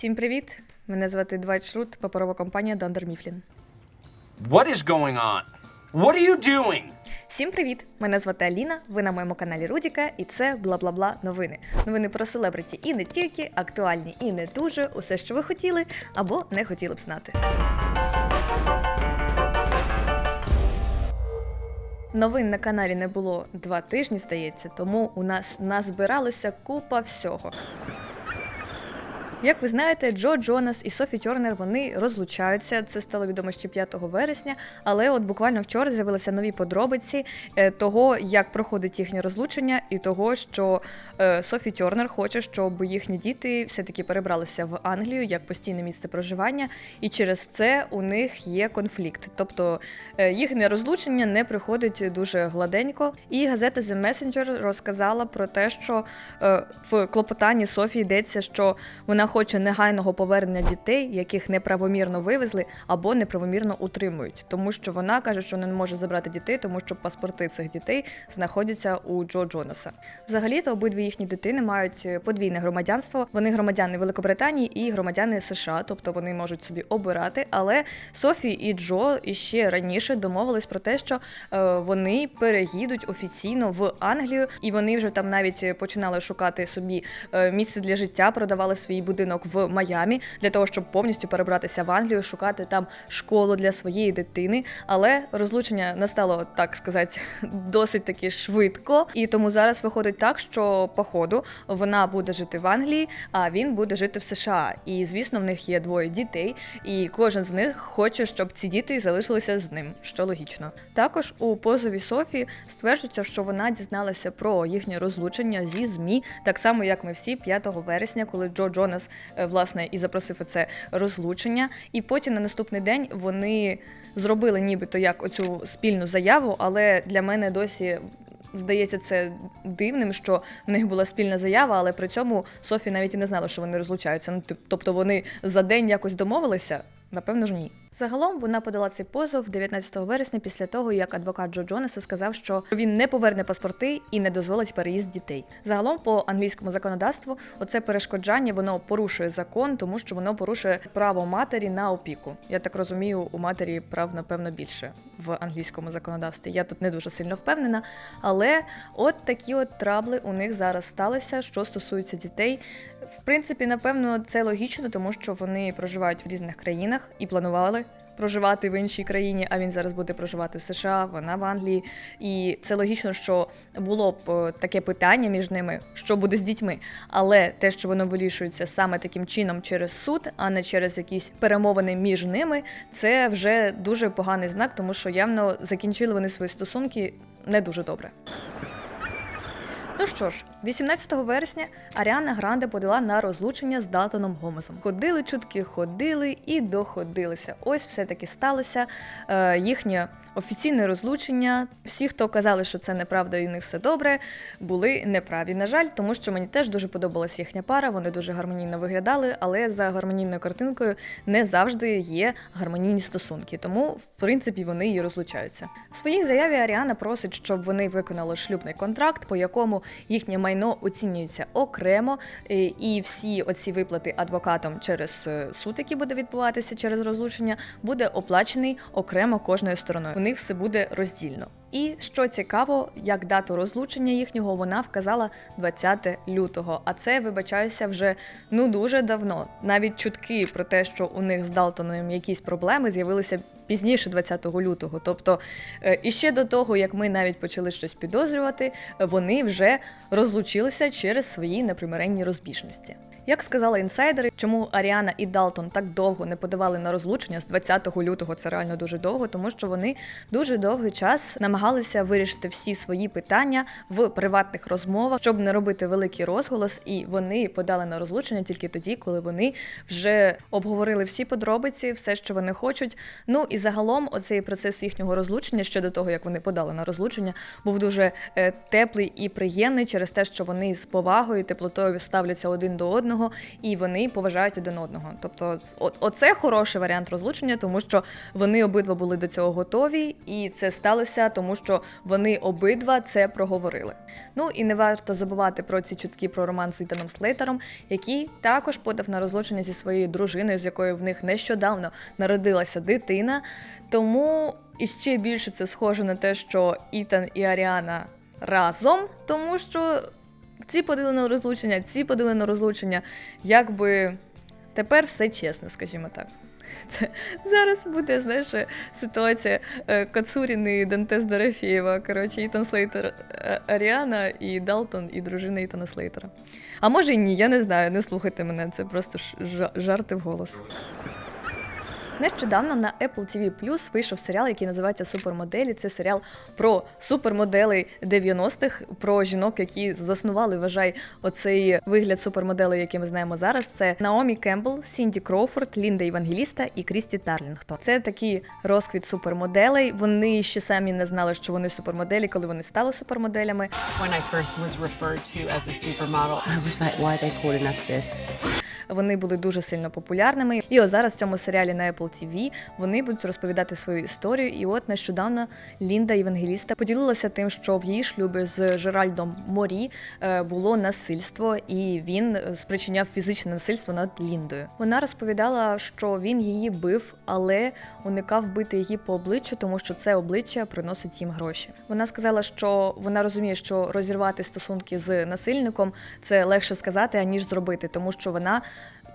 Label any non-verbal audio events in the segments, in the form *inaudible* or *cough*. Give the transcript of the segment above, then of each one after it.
Всім привіт! Мене звати Двайт Шрут, паперова компанія Dunder Mifflin. What is going on? What are you doing? Всім привіт! Мене звати Аліна. Ви на моєму каналі Рудіка, і це бла-бла-бла новини. Новини про селебриті і не тільки, актуальні і не дуже, усе, що ви хотіли або не хотіли б знати. Новин на каналі не було два тижні, здається, тому у нас назбиралося купа всього. Як ви знаєте, Джо Джонас і Софі Тьорнер вони розлучаються. Це стало відомо ще 5 вересня. Але от буквально вчора з'явилися нові подробиці е, того, як проходить їхнє розлучення, і того, що е, Софі Тьорнер хоче, щоб їхні діти все-таки перебралися в Англію як постійне місце проживання, і через це у них є конфлікт. Тобто е, їхнє розлучення не приходить дуже гладенько. І газета The Messenger розказала про те, що в клопотанні Софії йдеться, що вона хоче негайного повернення дітей, яких неправомірно вивезли або неправомірно утримують, тому що вона каже, що не може забрати дітей, тому що паспорти цих дітей знаходяться у Джо Джонаса. Взагалі-то обидві їхні дитини мають е, подвійне громадянство. Вони громадяни Великобританії і громадяни США, тобто вони можуть собі обирати. Але Софі і Джо іще раніше домовились про те, що е, вони переїдуть офіційно в Англію, і вони вже там навіть е, починали шукати собі місце для життя, продавали свій будинок в Майамі для того, щоб повністю перебратися в Англію, шукати там школу для своєї дитини. Але розлучення настало, так сказати, *laughs* досить таки швидко. І тому зараз виходить так, що по ходу вона буде жити в Англії, а він буде жити в США. І звісно, в них є двоє дітей, і кожен з них хоче, щоб ці діти залишилися з ним, що логічно. Також у позові Софії стверджується, що вона дізналася про їхнє розлучення зі ЗМІ, так само як ми всі 5 вересня, коли Джо Джонас е, власне і запросив це розлучення. І потім на наступний день вони зробили нібито як оцю спільну заяву, але для мене досі. Здається, це дивним, що в них була спільна заява, але при цьому Софі навіть і не знала, що вони розлучаються. Ну, тобто вони за день якось домовилися? Напевно ж ні. Загалом вона подала цей позов 19 вересня після того, як адвокат Джо Джонаса сказав, що він не поверне паспорти і не дозволить переїзд дітей. Загалом, по англійському законодавству, оце перешкоджання воно порушує закон, тому що воно порушує право матері на опіку. Я так розумію, у матері прав напевно більше в англійському законодавстві. Я тут не дуже сильно впевнена, але от такі от трабли у них зараз сталися, що стосується дітей. В принципі, напевно, це логічно, тому що вони проживають в різних країнах і планували проживати в іншій країні, а він зараз буде проживати в США, вона в Англії. І це логічно, що було б е, таке питання між ними, що буде з дітьми. Але те, що воно вирішується саме таким чином через суд, а не через якісь перемовини між ними, це вже дуже поганий знак, тому що явно закінчили вони свої стосунки не дуже добре. Ну що ж, 18 вересня Аріана Гранде подала на розлучення з Далтоном Гомесом. Ходили чутки, ходили і доходилися. Ось все таки сталося. Е, їхнє офіційне розлучення. Всі, хто казали, що це неправда і у них все добре, були неправі. На жаль, тому що мені теж дуже подобалася їхня пара. Вони дуже гармонійно виглядали, але за гармонійною картинкою не завжди є гармонійні стосунки. Тому, в принципі, вони і розлучаються. В своїй заяві Аріана просить, щоб вони виконали шлюбний контракт, по якому їхнє майно оцінюється окремо, е, і всі оці виплати адвокатам через е, суд, який буде відбуватися через розлучення, буде оплачений окремо кожною стороною. У них все буде роздільно. І що цікаво, як дату розлучення їхнього вона вказала 20 лютого. А це вибачаюся вже ну дуже давно. Навіть чутки про те, що у них з Далтоном якісь проблеми з'явилися пізніше 20 лютого. Тобто, е, і ще до того, як ми навіть почали щось підозрювати, е, вони вже розлучилися через свої непримиренні розбіжності. Як сказали інсайдери, чому Аріана і Далтон так довго не подавали на розлучення з 20 лютого, це реально дуже довго, тому що вони дуже довгий час намагалися вирішити всі свої питання в приватних розмовах, щоб не робити великий розголос, і вони подали на розлучення тільки тоді, коли вони вже обговорили всі подробиці, все, що вони хочуть. Ну і загалом, оцей процес їхнього розлучення ще до того, як вони подали на розлучення, був дуже е, теплий і приємний через те, що вони з повагою, теплотою ставляться один до одного. Одного, і вони поважають один одного. Тобто, оце хороший варіант розлучення, тому що вони обидва були до цього готові, і це сталося, тому що вони обидва це проговорили. Ну і не варто забувати про ці чутки про роман з Ітаном Слейтером, який також подав на розлучення зі своєю дружиною, з якою в них нещодавно народилася дитина. Тому іще більше це схоже на те, що Ітан і Аріана разом, тому що ці подали на розлучення, ці подали на розлучення. Якби тепер все чесно, скажімо так. Це зараз буде, знаєш, ситуація е, Кацуріни і Дантес Дорофєєва. Коротше, Ітан Слейтер е, Аріана і Далтон, і дружина Ітана Слейтера. А може і ні, я не знаю, не слухайте мене, це просто жарти в голос. Нещодавно на Apple TV Plus вийшов серіал, який називається Супермоделі. Це серіал про супермоделей 90-х, про жінок, які заснували, вважай, оцей вигляд супермоделей, який ми знаємо зараз. Це Наомі Кембл, Сінді Кроуфорд, Лінда Євангеліста і Крісті Тарлінгтон. Це такий розквіт супермоделей. Вони ще самі не знали, що вони супермоделі, коли вони стали супермоделями. when I first was referred to as a supermodel. I was like, why they calling us this? Вони були дуже сильно популярними. І ось зараз в цьому серіалі на Apple TV вони будуть розповідати свою історію. І от нещодавно Лінда Євангеліста поділилася тим, що в її шлюбі з Жеральдом Морі е, було насильство, і він е, спричиняв фізичне насильство над Ліндою. Вона розповідала, що він її бив, але уникав бити її по обличчю, тому що це обличчя приносить їм гроші. Вона сказала, що вона розуміє, що розірвати стосунки з насильником це легше сказати, аніж зробити, тому що вона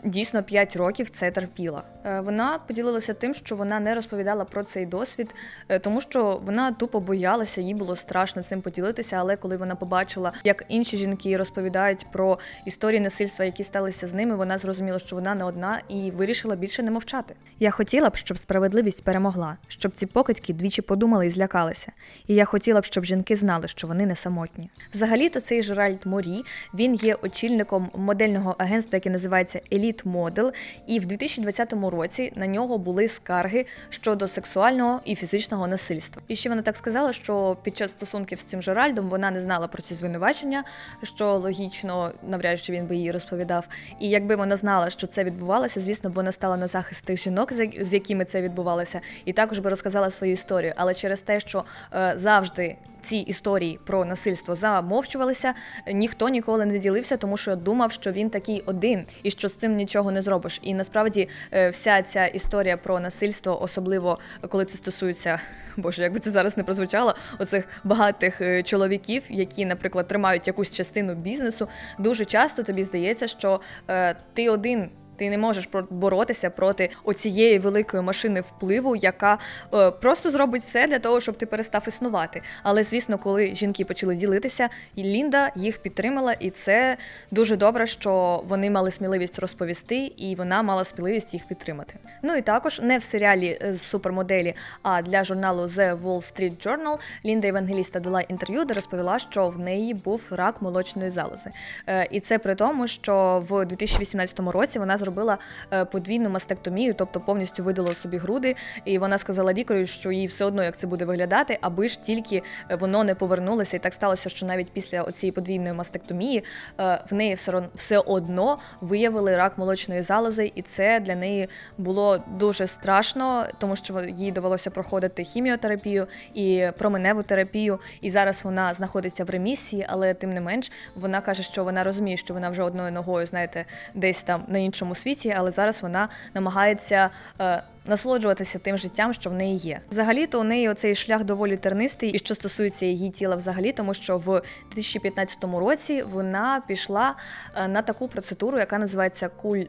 дійсно 5 років це терпіла. Е, Вона поділилася тим, що вона не розповідала про цей досвід, е, тому що вона тупо боялася, їй було страшно цим поділитися. Але коли вона побачила, як інші жінки розповідають про історії насильства, які сталися з ними, вона зрозуміла, що вона не одна і вирішила більше не мовчати. Я хотіла б, щоб справедливість перемогла, щоб ці покидьки двічі подумали і злякалися. І я хотіла б, щоб жінки знали, що вони не самотні. Взагалі-то цей Жеральд Морі він є очільником модельного агентства, яке називається Elite Model, і в 2020 році на нього були скарги щодо сексуального і фізичного насильства. І ще вона так сказала, що під час стосунків з цим Жеральдом вона не знала про ці звинувачення, що логічно навряд чи він би їй розповідав. І якби вона знала, що це відбувалося, звісно б вона стала на захист тих жінок, з якими це відбувалося, і також би розказала свою історію. Але через те, що е, завжди ці історії про насильство замовчувалися, ніхто ніколи не ділився, тому що думав, що він такий один і що з цим нічого не зробиш. І насправді е, вся ця історія про насильство, особливо коли це стосується, боже, якби це зараз не прозвучало, оцих багатих е, чоловіків, які, наприклад, тримають якусь частину бізнесу, дуже часто тобі здається, що е, ти один. Ти не можеш боротися проти оцієї великої машини впливу, яка е, просто зробить все для того, щоб ти перестав існувати. Але звісно, коли жінки почали ділитися, і Лінда їх підтримала, і це дуже добре, що вони мали сміливість розповісти, і вона мала сміливість їх підтримати. Ну і також не в серіалі е, з супермоделі, а для журналу The Wall Street Journal Лінда Євангеліста дала інтерв'ю, де розповіла, що в неї був рак молочної залози. Е, І це при тому, що в 2018 році вона зробила е, подвійну мастектомію, тобто повністю видала собі груди. І вона сказала лікарю, що їй все одно як це буде виглядати, аби ж тільки е, воно не повернулося. І так сталося, що навіть після цієї подвійної мастектомії е, в неї все одно виявили рак молочної залози, і це для неї було дуже страшно, тому що їй довелося проходити хіміотерапію і променеву терапію. І зараз вона знаходиться в ремісії, але тим не менш вона каже, що вона розуміє, що вона вже одною ногою, знаєте, десь там на іншому світі, але зараз вона намагається. е, Насолоджуватися тим життям, що в неї є. Взагалі-то у неї оцей шлях доволі тернистий, і що стосується її тіла, взагалі, тому що в 2015 році вона пішла е, на таку процедуру, яка називається куль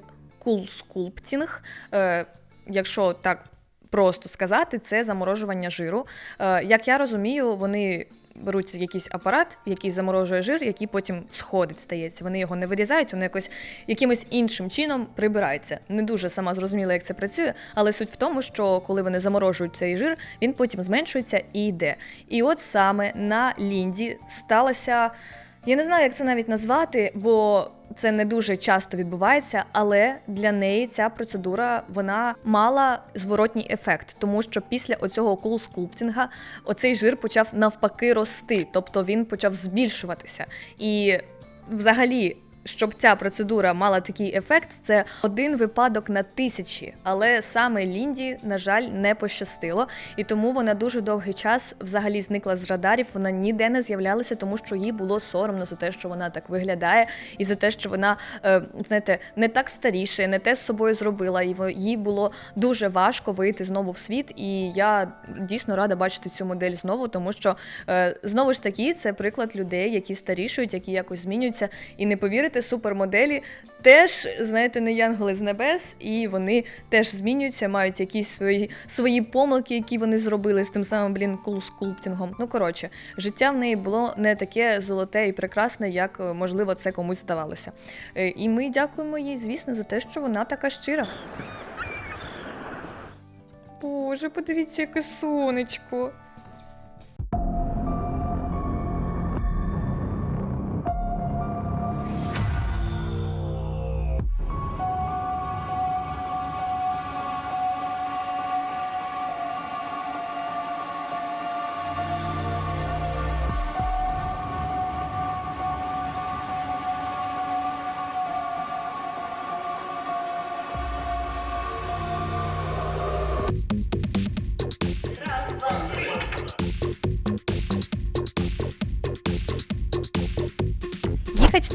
кул-скулптінг. Е, Якщо так просто сказати, це заморожування жиру. Е, Як я розумію, вони беруть якийсь апарат, який заморожує жир, який потім сходить, стається. Вони його не вирізають, вони якось якимось іншим чином прибирається. Не дуже сама зрозуміла, як це працює, але суть в тому, що коли вони заморожують цей жир, він потім зменшується і йде. І от саме на Лінді сталося. Я не знаю, як це навіть назвати, бо це не дуже часто відбувається, але для неї ця процедура вона мала зворотній ефект, тому що після оцього кул-скульптінга оцей жир почав навпаки рости, тобто він почав збільшуватися. І взагалі щоб ця процедура мала такий ефект, це один випадок на тисячі. Але саме Лінді, на жаль, не пощастило, і тому вона дуже довгий час взагалі зникла з радарів. Вона ніде не з'являлася, тому що їй було соромно за те, що вона так виглядає, і за те, що вона, е, знаєте, не так старіше, не те з собою зробила. І їй було дуже важко вийти знову в світ. І я дійсно рада бачити цю модель знову, тому що е, знову ж таки це приклад людей, які старішують, які якось змінюються. І не повірите, супермоделі теж, знаєте, не янголи з небес, і вони теж змінюються, мають якісь свої, свої помилки, які вони зробили з тим самим блін кул. Ну коротше, життя в неї було не таке золоте і прекрасне, як е, можливо це комусь здавалося. Е, І ми дякуємо їй, звісно, за те, що вона така щира. Боже, подивіться, яке сонечко.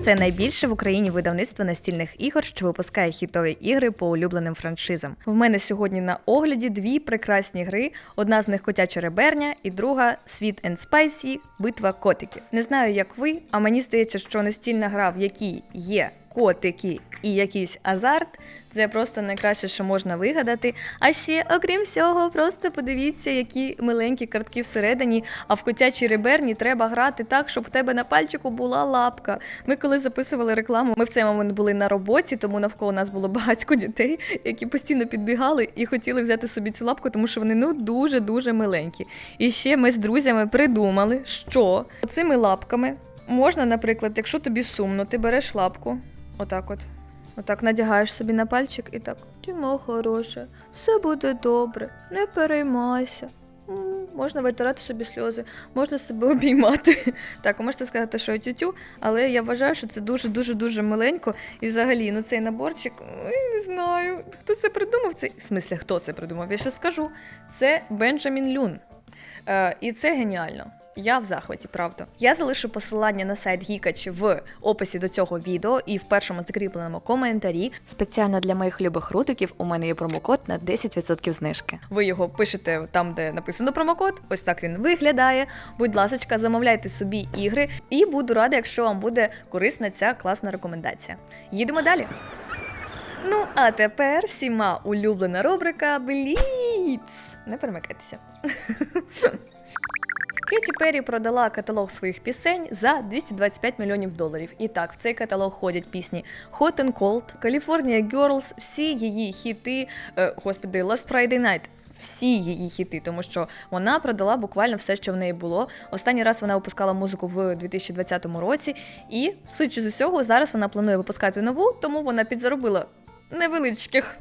Це найбільше в Україні видавництво настільних ігор, що випускає хітові ігри по улюбленим франшизам. В мене сьогодні на огляді дві прекрасні гри. Одна з них котяча реберня, і друга Sweet and Spicy Битва котиків. Не знаю, як ви, а мені здається, що настільна гра, в якій є котики і якийсь азарт, це просто найкраще, що можна вигадати. А ще, окрім всього, просто подивіться, які миленькі картки всередині. А в котячій реберні треба грати так, щоб в тебе на пальчику була лапка. Ми коли записували рекламу, ми в цей момент були на роботі, тому навколо нас було багатько дітей, які постійно підбігали і хотіли взяти собі цю лапку, тому що вони ну дуже дуже миленькі. І ще ми з друзями придумали, що цими лапками можна, наприклад, якщо тобі сумно, ти береш лапку, отак от. Отак надягаєш собі на пальчик і так. Тімо хороше, все буде добре, не переймайся. Можна витирати собі сльози, можна себе обіймати. *laughs* Так, можете сказати, що я тютю, але я вважаю, що це дуже-дуже дуже миленько. І взагалі, ну цей наборчик, ой, не знаю. Хто це придумав? Цей... В смислі, хто це придумав? Я ще скажу. Це Бенджамін Люн. Е, і це геніально. Я в захваті, правда. Я залишу посилання на сайт Гікач в описі до цього відео і в першому закріпленому коментарі. Спеціально для моїх любих рутиків у мене є промокод на 10% знижки. Ви його пишете там, де написано промокод. Ось так він виглядає. Будь ласка, замовляйте собі ігри, і буду рада, якщо вам буде корисна ця класна рекомендація. Їдемо далі. Ну, а тепер всіма улюблена рубрика Бліц. Не перемикайтеся. *laughs* Кеті Перрі продала каталог своїх пісень за 225 мільйонів доларів. І так, в цей каталог ходять пісні Hot and Cold, California Girls, всі її хіти, е, господи, Last Friday Night. Всі її хіти, тому що вона продала буквально все, що в неї було. Останній раз вона випускала музику в 2020 році, і, судячи з усього, зараз вона планує випускати нову, тому вона підзаробила невеличких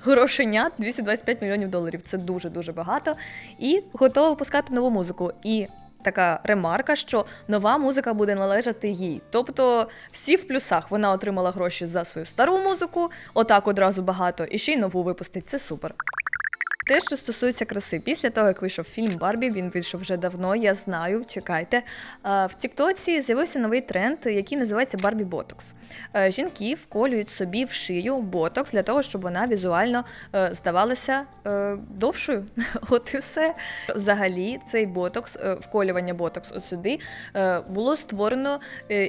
грошенят 225 мільйонів доларів. Це дуже дуже багато. І готова випускати нову музику. І така ремарка, що нова музика буде належати їй. Тобто всі в плюсах вона отримала гроші за свою стару музику, отак одразу багато, і ще й нову випустить. Це супер. Те, що стосується краси, після того, як вийшов фільм Барбі, він вийшов вже давно, я знаю, чекайте. В Тіктоці з'явився новий тренд, який називається Барбі Ботокс. Жінки вколюють собі в шию ботокс для того, щоб вона візуально е, здавалася е, довшою. *laughs* От і все. Взагалі, цей ботокс, е, вколювання ботокс от сюди було створено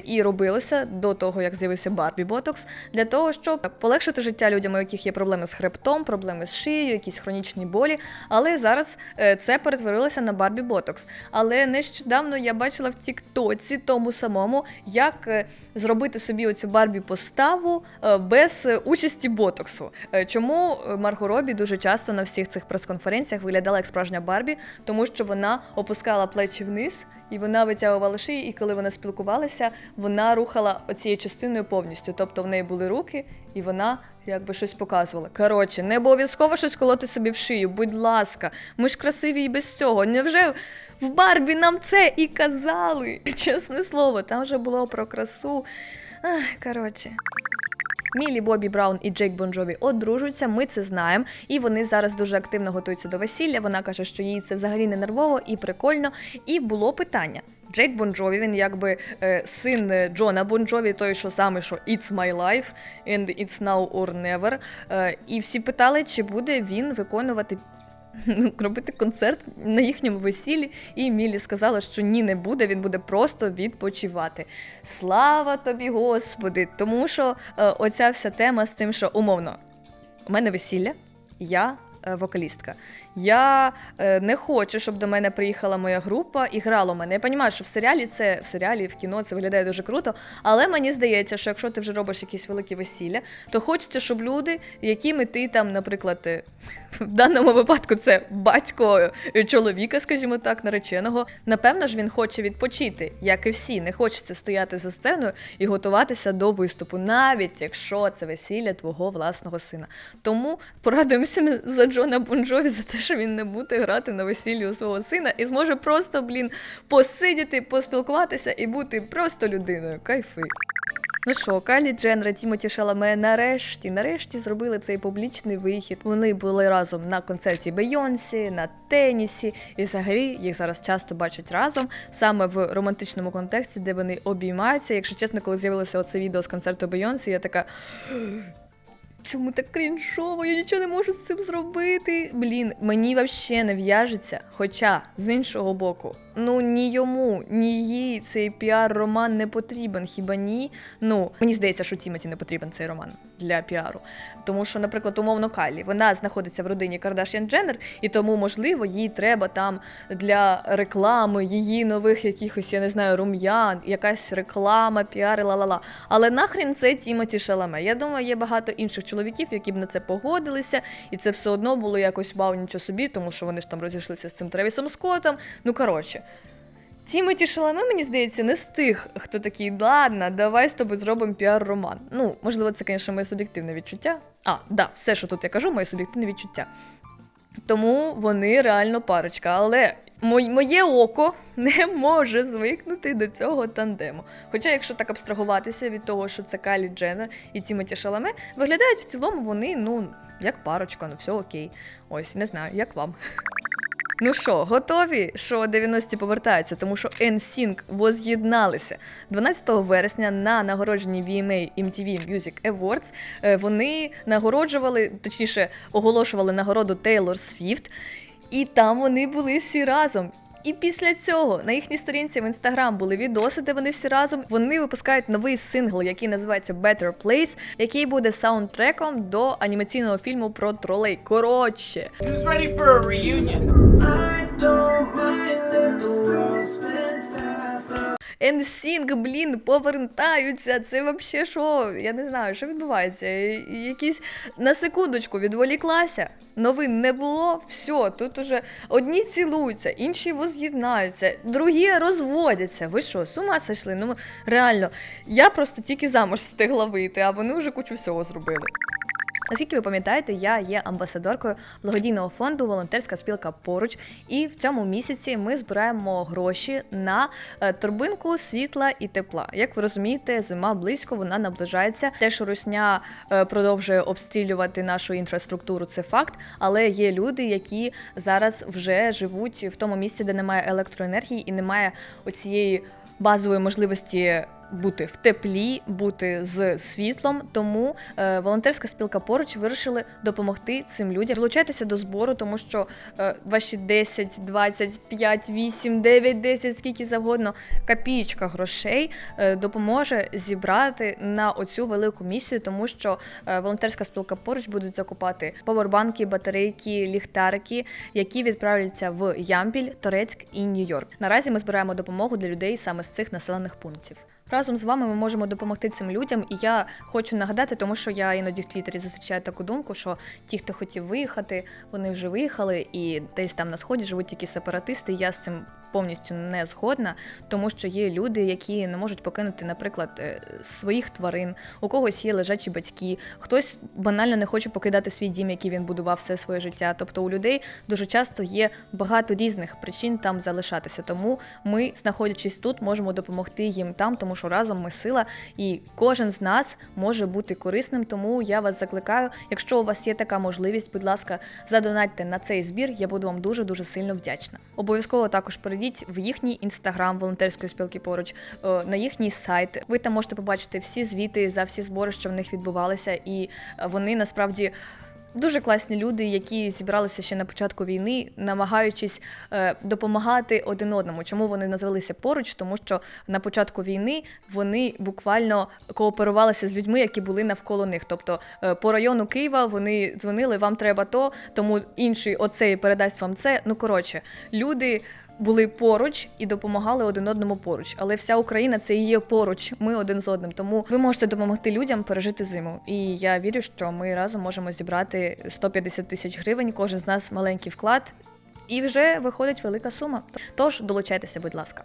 і робилося до того, як з'явився Барбі Ботокс, для того, щоб полегшити життя людям, у яких є проблеми з хребтом, проблеми з шиєю, якісь хронічні болі. Але зараз е, це перетворилося на Барбі Ботокс. Але нещодавно я бачила в Тіктоці тому самому, як е, зробити собі оцю Барбі поставу е, без участі ботоксу. Чому Марго Робі дуже часто на всіх цих прес-конференціях виглядала як справжня Барбі, тому що вона опускала плечі вниз. І вона витягувала шиї, і коли вона спілкувалася, вона рухала оцією частиною повністю. Тобто в неї були руки, і вона якби щось показувала. Коротше, не обов'язково щось колоти собі в шию, будь ласка, ми ж красиві і без цього. Невже в Барбі нам це і казали? *laughs* Чесне слово, там вже було про красу. Коротше. Мілі Бобі Браун і Джейк Бонджові одружуються, ми це знаємо, і вони зараз дуже активно готуються до весілля. Вона каже, що їй це взагалі не нервово і прикольно. І було питання. Джейк Бонджові, він якби е, син е, Джона Бонджові, той, що саме, що It's my life and it's now or never. Е, і всі питали, чи буде він виконувати *laughs* ну, робити концерт на їхньому весіллі, і Мілі сказала, що ні, не буде, він буде просто відпочивати. Слава тобі, Господи! Тому що е, оця вся тема з тим, що умовно, у мене весілля, я е, вокалістка. Я е, не хочу, щоб до мене приїхала моя група і грала у мене. Я розумію, що в серіалі це в серіалі, в кіно це виглядає дуже круто. Але мені здається, що якщо ти вже робиш якісь великі весілля, то хочеться, щоб люди, якими ти там, наприклад, е, в даному випадку це батько е, чоловіка, скажімо так, нареченого. Напевно ж, він хоче відпочити, як і всі. Не хочеться стояти за сценою і готуватися до виступу, навіть якщо це весілля твого власного сина. Тому порадуємося за Джона Бонджові за те, що він не буде грати на весіллі у свого сина і зможе просто, блін, посидіти, поспілкуватися і бути просто людиною. Кайфи. Ну що, Кайлі Дженнер і Тімоті Шаламе нарешті, нарешті зробили цей публічний вихід. Вони були разом на концерті Бейонсі, на тенісі, і взагалі їх зараз часто бачать разом, саме в романтичному контексті, де вони обіймаються. Якщо чесно, коли з'явилося оце відео з концерту Бейонсі, я така. Чому так кріншово? я нічого не можу з цим зробити. Блін, мені взагалі не в'яжеться. Хоча, з іншого боку, ну ні йому, ні їй цей піар-роман не потрібен, хіба ні? Ну, мені здається, що Тімоті не потрібен цей роман для піару. Тому що, наприклад, умовно Кайлі, вона знаходиться в родині Кардашян Дженнер, і тому, можливо, їй треба там для реклами її нових якихось, я не знаю, рум'ян, якась реклама, піари, ла-ла-ла. Але нахрін це Тімоті Шаламе. Я думаю, є багато інших чоловіків, які б на це погодилися, і це все одно було якось вау, нічого собі, тому що вони ж там розійшлися з цим Тревісом Скоттом. Ну коротше. Тімоті Шаламе, мені здається, не з тих, хто такий, ладно, давай з тобою зробимо піар-роман. Ну, можливо, це, звісно, моє суб'єктивне відчуття. А, да, все, що тут я кажу, моє суб'єктивне відчуття. Тому вони реально парочка. Але моє око не може звикнути до цього тандему. Хоча, якщо так абстрагуватися від того, що це Кайлі Дженнер і Тімоті Шаламе, виглядають в цілому вони, ну, як парочка, ну все окей. Ось, не знаю, як вам. Ну що, готові, що 90-ті повертаються, тому що NSYNC воз'єдналися 12 вересня на нагородженні VMA MTV Music Awards. е, Вони нагороджували, точніше, оголошували нагороду Тейлор Свіфт, і там вони були всі разом. І після цього на їхній сторінці в інстаграм були відоси, де вони всі разом. Вони випускають новий сингл, який називається Better Place, який буде саундтреком до анімаційного фільму про тролей. Коротше, Who's ready for a reunion? NSYNC, блін, повертаються. Це вообще що? Я не знаю, що відбувається. Якісь на секундочку відволіклася. Новин не було. Все, тут уже одні цілуються, інші воз'єднаються, другі розводяться. Ви що, з ума сойшли? Ну реально, я просто тільки замуж *laughs* встигла вийти, а вони вже кучу всього зробили. Наскільки ви пам'ятаєте, я є амбасадоркою благодійного фонду Волонтерська спілка поруч. І в цьому місяці ми збираємо гроші на е, торбинку світла і тепла. Як ви розумієте, зима близько, вона наближається. Те, що Русня е, продовжує обстрілювати нашу інфраструктуру, це факт. Але є люди, які зараз вже живуть в тому місці, де немає електроенергії і немає оцієї базової можливості бути в теплі, бути з світлом. Тому е, волонтерська спілка поруч вирішили допомогти цим людям. Долучайтеся до збору, тому що е, ваші 10, 25, 8, 9, 10, скільки завгодно копієчка грошей е, допоможе зібрати на оцю велику місію, тому що е, волонтерська спілка поруч будуть закупати повербанки, батарейки, ліхтарики, які відправляться в Ямпіль, Торецьк і Нью-Йорк. Наразі ми збираємо допомогу для людей саме з цих населених пунктів. Разом з вами ми можемо допомогти цим людям, і я хочу нагадати, тому що я іноді в Твіттері зустрічаю таку думку, що ті, хто хотів виїхати, вони вже виїхали, і десь там на сході живуть тільки сепаратисти. і Я з цим повністю не згодна, тому що є люди, які не можуть покинути, наприклад, е, своїх тварин, у когось є лежачі батьки, хтось банально не хоче покидати свій дім, який він будував все своє життя. Тобто у людей дуже часто є багато різних причин там залишатися. Тому ми, знаходячись тут, можемо допомогти їм там, тому що разом ми сила, і кожен з нас може бути корисним. Тому я вас закликаю, якщо у вас є така можливість, будь ласка, задонатьте на цей збір. Я буду вам дуже дуже сильно вдячна. Обов'язково також перейдіть в їхній інстаграм волонтерської спілки поруч, е, на їхній сайт. Ви там можете побачити всі звіти за всі збори, що в них відбувалися, і е, вони насправді. Дуже класні люди, які зібралися ще на початку війни, намагаючись е, допомагати один одному. Чому вони назвалися поруч? Тому що на початку війни вони буквально кооперувалися з людьми, які були навколо них. Тобто по району Києва вони дзвонили, вам треба то, тому інший оцей передасть вам це. Ну коротше, люди. Були поруч і допомагали один одному поруч, але вся Україна це і є поруч. Ми один з одним. Тому ви можете допомогти людям пережити зиму. І я вірю, що ми разом можемо зібрати 150 тисяч гривень. Кожен з нас маленький вклад, і вже виходить велика сума. Тож долучайтеся, будь ласка.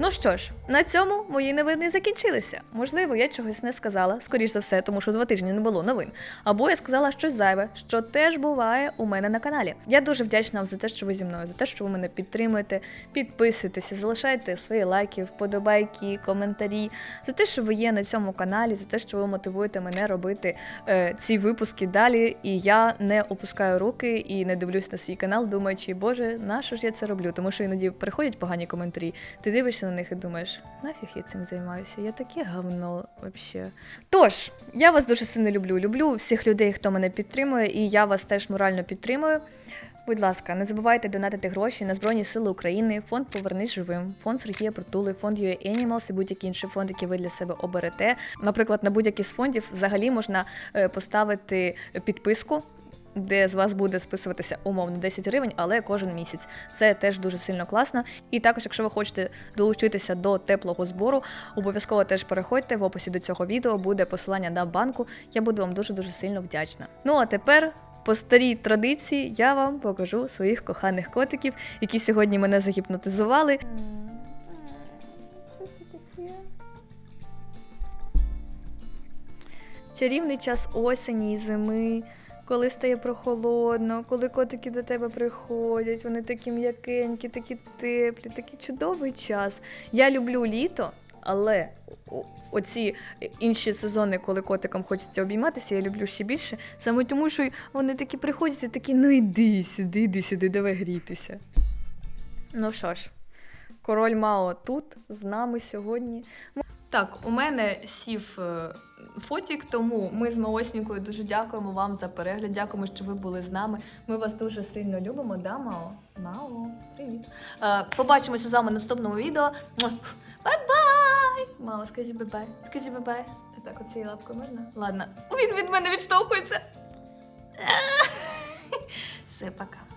Ну що ж, на цьому мої новини закінчилися. Можливо, я чогось не сказала, скоріш за все, тому що два тижні не було новин. Або я сказала щось зайве, що теж буває у мене на каналі. Я дуже вдячна вам за те, що ви зі мною, за те, що ви мене підтримуєте, підписуєтеся, залишайте свої лайки, вподобайки, коментарі, за те, що ви є на цьому каналі, за те, що ви мотивуєте мене робити е, ці випуски далі. І я не опускаю руки і не дивлюсь на свій канал, думаючи, боже, на що ж я це роблю? Тому що іноді приходять погані коментарі, ти дивишся на них і думаєш, нафіг я цим займаюся? Я таке говно взагалі. Тож, я вас дуже сильно люблю. Люблю всіх людей, хто мене підтримує, і я вас теж морально підтримую. Будь ласка, не забувайте донатити гроші на Збройні Сили України, фонд Повернись живим, фонд Сергія Притули, фонд UA Animals і будь-який інший фонд, який ви для себе оберете. Наприклад, на будь-який з фондів взагалі можна е, поставити підписку. Де з вас буде списуватися умовно 10 гривень, але кожен місяць. Це теж дуже сильно класно. І також, якщо ви хочете долучитися до теплого збору, обов'язково теж переходьте в описі до цього відео, буде посилання на банку. Я буду вам дуже дуже сильно вдячна. Ну а тепер. По старій традиції я вам покажу своїх коханих котиків, які сьогодні мене загіпнотизували. Чарівний час осені зими, коли стає прохолодно, коли котики до тебе приходять, вони такі м'якенькі, такі теплі, такий чудовий час. Я люблю літо, але оці інші сезони, коли котикам хочеться обійматися, я люблю ще більше. Саме тому, що вони такі приходять і такі, ну йди сюди, йди сюди, давай грітися. Ну що ж, король Мао тут з нами сьогодні. Так, у мене сів е, фотік, тому ми з Маоснікою дуже дякуємо вам за перегляд. Дякуємо, що ви були з нами. Ми вас дуже сильно любимо. Да, Мао? Мао, привіт. Е, побачимося з вами в наступному відео. Бай-бай! Мао, скажи бай-бай. Скажи бай-бай. Так, оцією лапкою можна? Ладно. Він від мене відштовхується. *laughs* Все, пока.